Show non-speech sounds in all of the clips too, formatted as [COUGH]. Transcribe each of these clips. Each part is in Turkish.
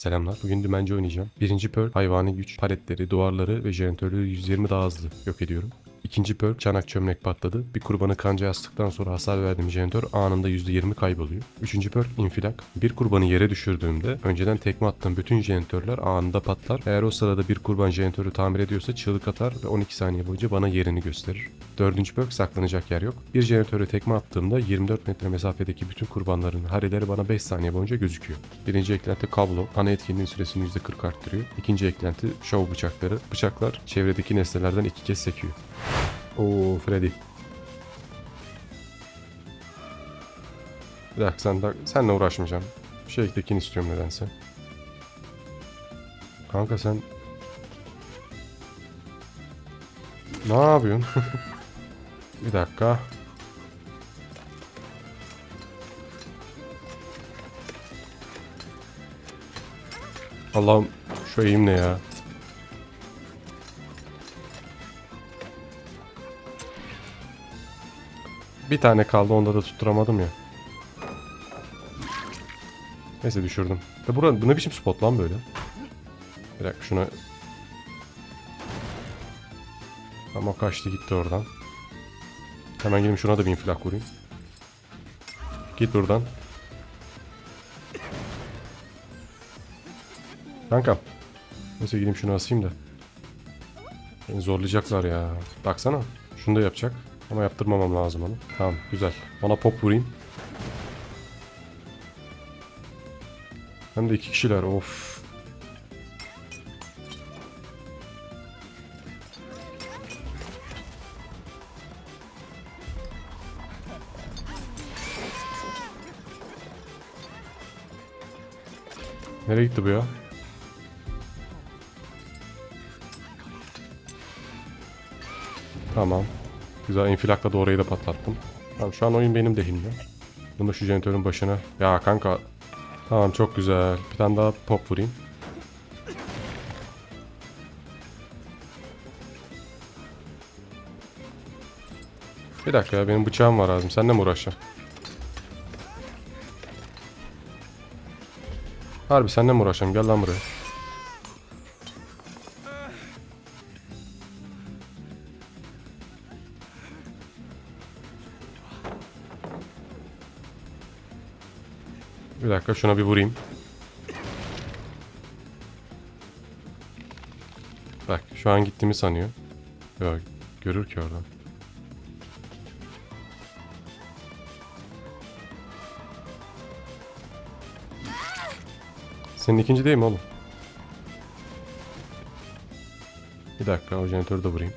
Selamlar. Bugün dümenci oynayacağım. Birinci perk hayvani güç, paletleri, duvarları ve jeneratörleri 120 daha hızlı yok ediyorum. İkinci perk çanak çömlek patladı. Bir kurbanı kanca astıktan sonra hasar verdiğim jeneratör anında %20 kayboluyor. Üçüncü perk infilak. Bir kurbanı yere düşürdüğümde önceden tekme attığım bütün jeneratörler anında patlar. Eğer o sırada bir kurban jeneratörü tamir ediyorsa çığlık atar ve 12 saniye boyunca bana yerini gösterir. Dördüncü perk saklanacak yer yok. Bir jeneratöre tekme attığımda 24 metre mesafedeki bütün kurbanların hareleri bana 5 saniye boyunca gözüküyor. Birinci eklenti kablo, ana etkinliğin süresini %40 arttırıyor. İkinci eklenti şov bıçakları. Bıçaklar çevredeki nesnelerden iki kez sekiyor. Oo Freddy. Bir dakika sen senle uğraşmayacağım. Shake'dekini istiyorum nedense. Kanka sen... Ne yapıyorsun? [LAUGHS] Bir dakika. Allah'ım şu eğim ne ya? Bir tane kaldı onda da tutturamadım ya. Neyse düşürdüm. Ya bura, bu ne biçim spot lan böyle? Bir dakika şuna... Ama kaçtı gitti oradan. Hemen gidip şuna da bir infilak vurayım. Git buradan. Kankam. Neyse gideyim şunu asayım da. Beni zorlayacaklar ya. Baksana. Şunu da yapacak. Ama yaptırmamam lazım onu. Tamam güzel. Ona pop vurayım. Hem de iki kişiler of. Nereye gitti bu ya? Tamam. Güzel infilakla da orayı da patlattım. Tamam şu an oyun benim lehimde. Bunu şu jeneratörün başına. Ya kanka. Tamam çok güzel. Bir tane daha pop vurayım. Bir dakika ya benim bıçağım var ağzım. Seninle mi uğraşacağım? Harbi seninle mi uğraşacağım? Gel lan buraya. Bir dakika şuna bir vurayım. Bak şu an gittiğimi sanıyor. Yok görür ki oradan. Senin ikinci değil mi oğlum? Bir dakika o jeneratörü de vurayım.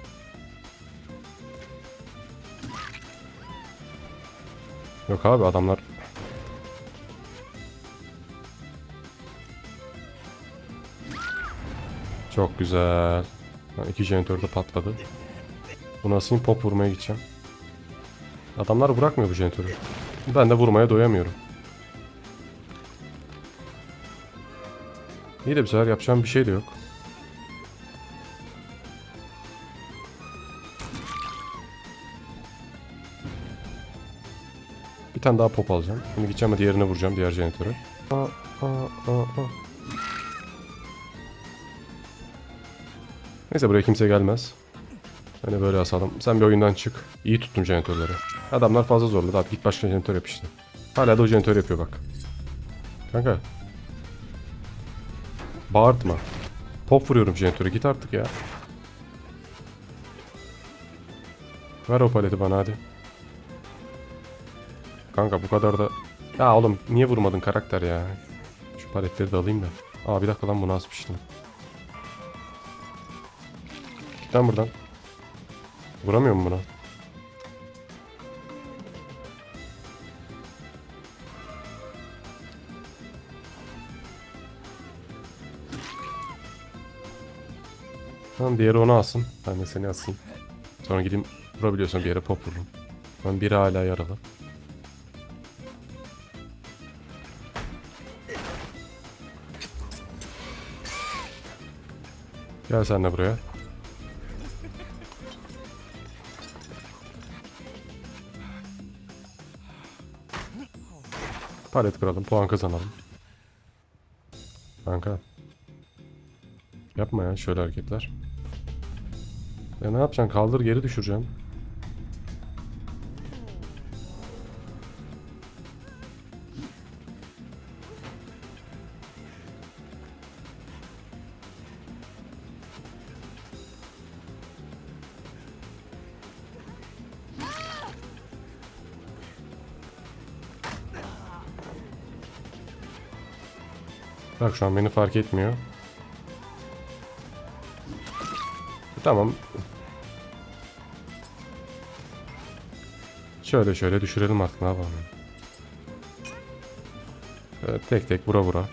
Yok abi adamlar Çok güzel. Ha, iki jeneratör de patladı. Bunu asayım pop vurmaya gideceğim. Adamlar bırakmıyor bu jeneratörü. Ben de vurmaya doyamıyorum. İyi de bir sefer yapacağım bir şey de yok. Bir tane daha pop alacağım. Şimdi gideceğim diğerine vuracağım diğer jeneratöre. Aa, aa, aa, aa. Neyse buraya kimse gelmez. Hani böyle asalım. Sen bir oyundan çık. İyi tuttum jeneratörleri. Adamlar fazla zorladı abi. Git başka jeneratör yap işte. Hala da o jeneratör yapıyor bak. Kanka. Bağırtma. Pop vuruyorum jeneratöre. Git artık ya. Ver o paleti bana hadi. Kanka bu kadar da... Ya oğlum niye vurmadın karakter ya? Şu paletleri de alayım da. Aa bir dakika lan bunu asmıştım. Git lan buradan. Vuramıyor mu buna? Tamam diğeri onu alsın. Ben de seni asayım. Sonra gideyim vurabiliyorsan bir yere pop vururum. Ben biri hala yaralı. Gel sen de buraya. Palet kıralım, puan kazanalım. Kanka. Yapma ya şöyle hareketler. Ya ne yapacaksın? Kaldır geri düşüreceğim. Bak şu an beni fark etmiyor. Tamam. Şöyle şöyle düşürelim artık ne yapalım. Tek tek vura vura.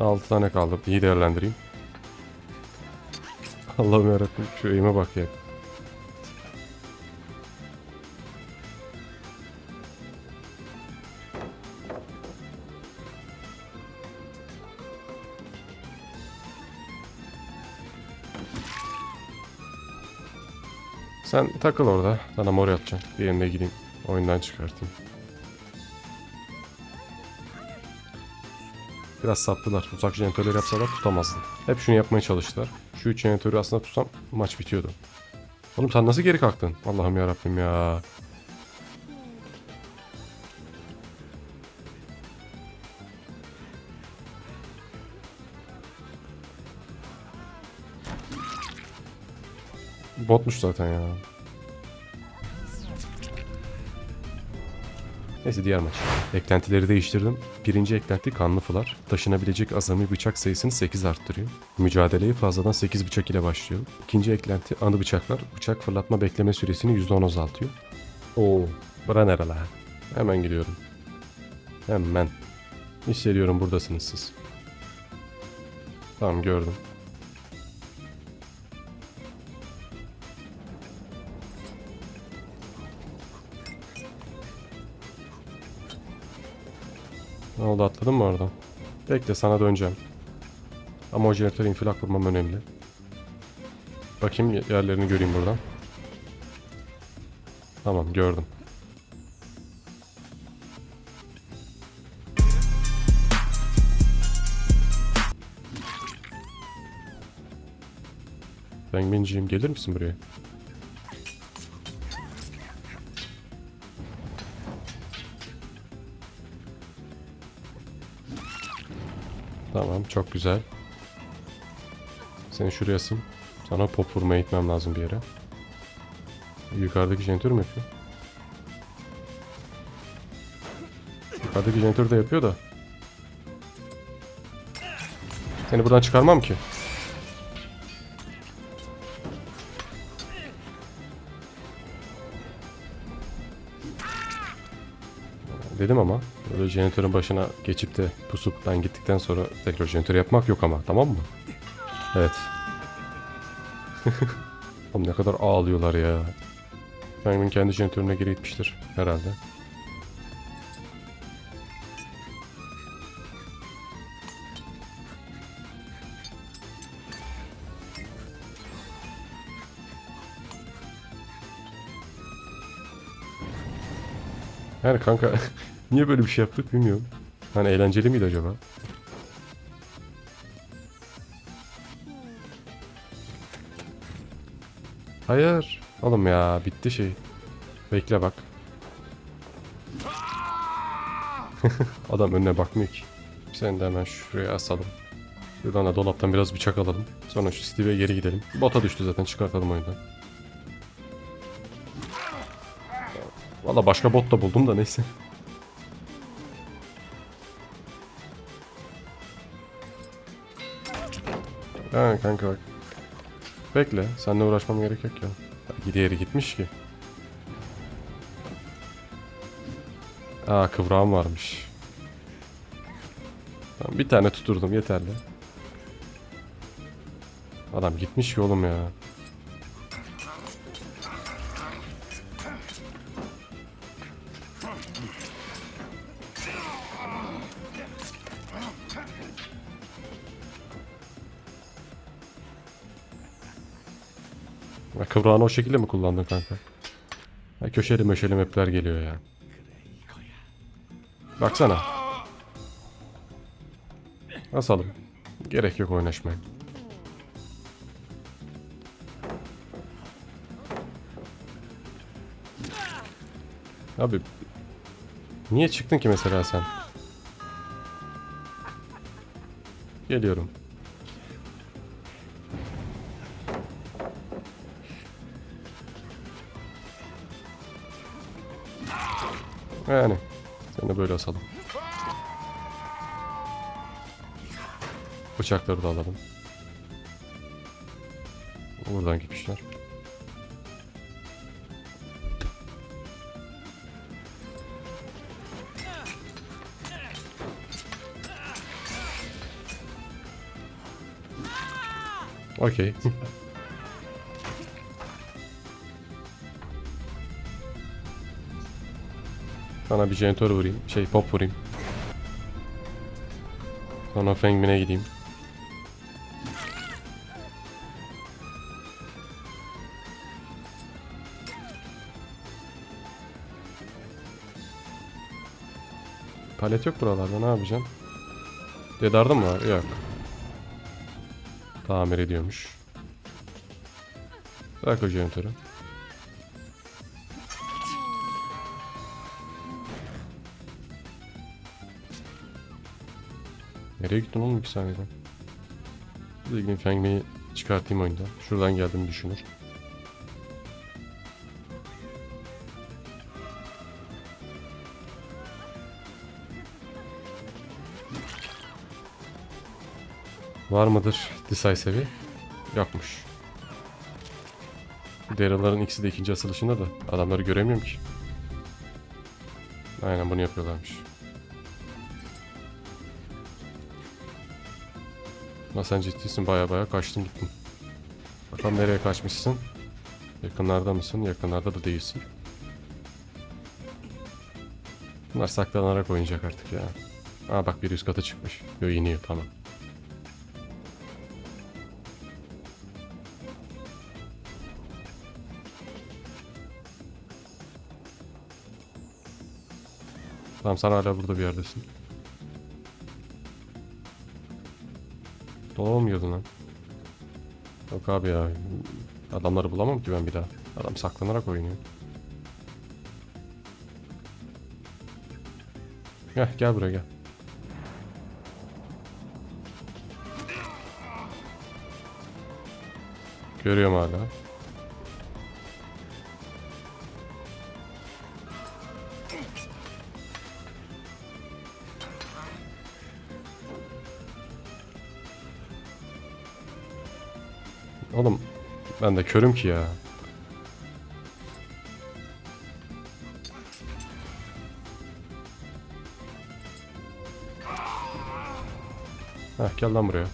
Altı tane kaldı. İyi değerlendireyim. [LAUGHS] Allah'ım yarabbim şu eğime bak ya. Sen takıl orada. Sana mor atacağım. Bir yerine gideyim. Oyundan çıkartayım. Biraz sattılar. Uzak jeneratörleri yapsalar tutamazdı. Hep şunu yapmaya çalıştılar. Şu üç jeneratörü aslında tutsam maç bitiyordu. Oğlum sen nasıl geri kalktın? Allah'ım ya ya. Botmuş zaten ya. Neyse diğer maç. Eklentileri değiştirdim. Birinci eklenti kanlı fılar. Taşınabilecek azami bıçak sayısını 8 arttırıyor. Mücadeleyi fazladan 8 bıçak ile başlıyor. İkinci eklenti anı bıçaklar. Bıçak fırlatma bekleme süresini %10 azaltıyor. Oo, bura nere la? Hemen gidiyorum. Hemen. Hissediyorum buradasınız siz. Tamam gördüm. Ne oldu atladın mı oradan? Bekle sana döneceğim. Ama o jeneratör infilak vurmam önemli. Bakayım yerlerini göreyim buradan. Tamam gördüm. Penguinciğim gelir misin buraya? Tamam çok güzel. Seni şuraya sim. Sana pop vurmaya gitmem lazım bir yere. Yukarıdaki jeneratör mü yapıyor? Yukarıdaki jeneratör de yapıyor da. Seni buradan çıkarmam ki. Dedim ama böyle jeneratörün başına geçip de pusup ben gittikten sonra tekrar jeneratör yapmak yok ama tamam mı? Evet. [LAUGHS] Oğlum ne kadar ağlıyorlar ya. Penguin kendi jeneratörüne geri gitmiştir herhalde. Yani kanka [LAUGHS] niye böyle bir şey yaptık bilmiyorum. Hani eğlenceli miydi acaba? Hayır. Oğlum ya bitti şey. Bekle bak. [LAUGHS] Adam önüne bakmıyor ki. Sen de hemen şuraya asalım. Buradan da dolaptan biraz bıçak alalım. Sonra şu Steve'e geri gidelim. Bota düştü zaten çıkartalım oyundan. Valla başka bot da buldum da neyse. Ha kanka bak. Bekle. Seninle uğraşmam gerek yok ya. Gidi yeri gitmiş ki. Aa kıvrağım varmış. Tamam, bir tane tuturdum yeterli. Adam gitmiş ki oğlum ya. Ya kıvrağını o şekilde mi kullandın kanka? Ha, köşeli möşeli mapler geliyor ya. Baksana. Asalım. Gerek yok oynaşmaya. Abi niye çıktın ki mesela sen? Geliyorum. Yani seni böyle asalım. Bıçakları da alalım. Buradan gitmişler. Okey. [LAUGHS] Sana bir jeneratör vurayım. Şey pop vurayım. Sonra Fengmin'e gideyim. Palet yok buralarda ne yapacağım? Dedarda mı var? Yok. Tamir ediyormuş. Bırak o jeneratörü. Nereye gittin oğlum iki saniyeden? Zilgin Fengmi'yi çıkartayım oyundan. Şuradan geldiğimi düşünür. Var mıdır Decisive'i? Yokmuş. Daryl'ların ikisi de ikinci asılışında da adamları göremiyorum ki. Aynen bunu yapıyorlarmış. Ama sen ciddisin baya baya kaçtın gittin. Bakalım nereye kaçmışsın? Yakınlarda mısın? Yakınlarda da değilsin. Bunlar saklanarak oynayacak artık ya. Aa bak bir üst kata çıkmış. Yo iniyor tamam. Tamam sen hala burada bir yerdesin. Dolamıyordun lan. Yok abi ya. Adamları bulamam ki ben bir daha. Adam saklanarak oynuyor. Gel gel buraya gel. Görüyorum hala. Oğlum ben de körüm ki ya. Heh gel lan buraya.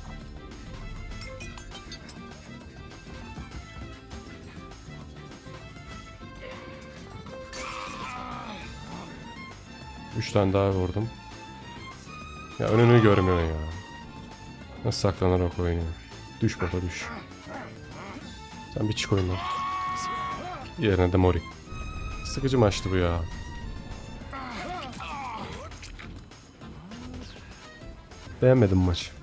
Üç tane daha vurdum. Ya önünü görmüyor ya. Nasıl saklanarak oynuyor. Düş baba düş. Sen bir çık oyundan. Yerine de Mori. Sıkıcı maçtı bu ya. Beğenmedim maçı.